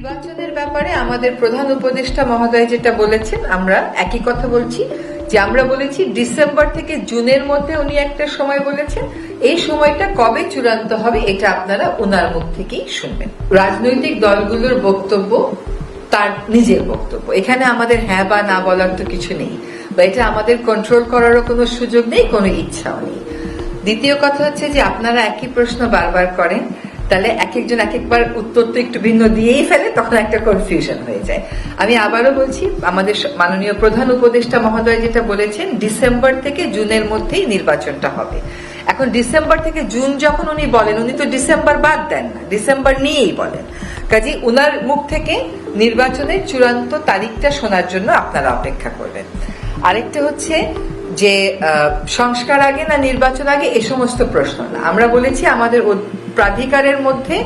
নির্বাচনের ব্যাপারে আমাদের প্রধান উপদেষ্টা মহোদয় যেটা বলেছেন, আমরা একই কথা বলছি যে আমরা বলেছি ডিসেম্বর থেকে জুনের মধ্যে উনি একটা সময় বলেছেন। এই সময়টা কবে চূড়ান্ত হবে এটা আপনারা ওনার মুখ থেকেই শুনবেন। রাজনৈতিক দলগুলোর বক্তব্য, তার নিজের বক্তব্য। এখানে আমাদের হ্যাঁ বা না বলার তো কিছু নেই, বা এটা আমাদের কন্ট্রোল করারও কোনো সুযোগ নেই, কোনো ইচ্ছাও নেই। দ্বিতীয় কথা হচ্ছে যে আপনারা একই প্রশ্ন বারবার করেন তাহলে এক একজন এক একবার উত্তর তো একটু ভিন্ন দিয়েই ফেলে, তখন একটা কনফিউশন হয়ে যায়। আমি আবারও বলছি, আমাদের মাননীয় প্রধান উপদেষ্টা মহোদয় যেটা বলেছেন, ডিসেম্বর থেকে জুনের মধ্যেই নির্বাচনটা হবে। এখন ডিসেম্বর থেকে জুন যখন উনি বলেন, উনি তো ডিসেম্বর বাদ দেন না, ডিসেম্বর নিয়েই বলেন। কাজে উনার মুখ থেকে নির্বাচনের চূড়ান্ত তারিখটা শোনার জন্য আপনারা অপেক্ষা করবেন। আরেকটা হচ্ছে যে সংস্কার আগে না নির্বাচন আগে, এ সমস্ত প্রশ্ন না। আমরা বলেছি আমাদের প্রাধিকারের মধ্যে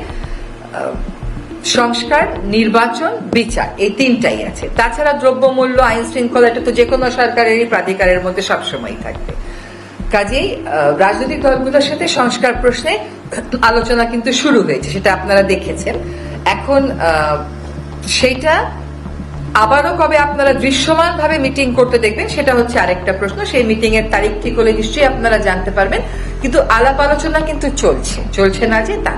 সংস্কার, নির্বাচন, বিচার, এই তিনটাই আছে। তাছাড়া দ্রব্যমূল্য আইন শৃঙ্খলা এটা তো যে কোনো সরকারেরই প্রাধিকারের মধ্যে সবসময় থাকবে। কাজেই রাজনৈতিক দলগুলোর সাথে সংস্কার প্রশ্নে আলোচনা কিন্তু শুরু হয়েছে, সেটা আপনারা দেখেছেন। এখন সেইটা আবারও কবে আপনারা দৃশ্যমান ভাবে মিটিং করতে দেখবেন সেটা হচ্ছে আরেকটা প্রশ্ন। সেই মিটিং এর তারিখ ঠিক হলে নিশ্চয়ই আপনারা জানতে পারবেন। কিন্তু আলাপ আলোচনা কিন্তু চলছে। চলছে না যে তা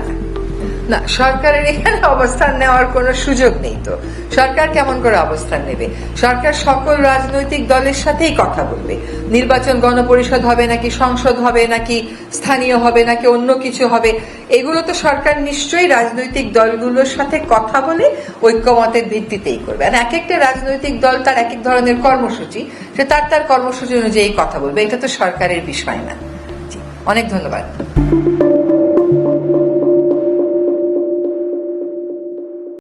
না, সরকারের এখানে অবস্থান নেওয়ার কোনো সুযোগ নেই তো। সরকার কেমন করে অবস্থান নেবে? সরকার সকল রাজনৈতিক দলের সাথেই কথা বলবে। নির্বাচন গণপরিষদ হবে নাকি সংসদ হবে, নাকি স্থানীয় হবে, নাকি অন্য কিছু হবে, এগুলো তো সরকার নিশ্চয়ই রাজনৈতিক দলগুলোর সাথে কথা বলে ঐক্যমতের ভিত্তিতেই করবে। আর এক একটা রাজনৈতিক দল তার এক এক ধরনের কর্মসূচি, সে তার তার কর্মসূচি অনুযায়ী কথা বলবে। এটা তো সরকারের বিষয় না। অনেক ধন্যবাদ।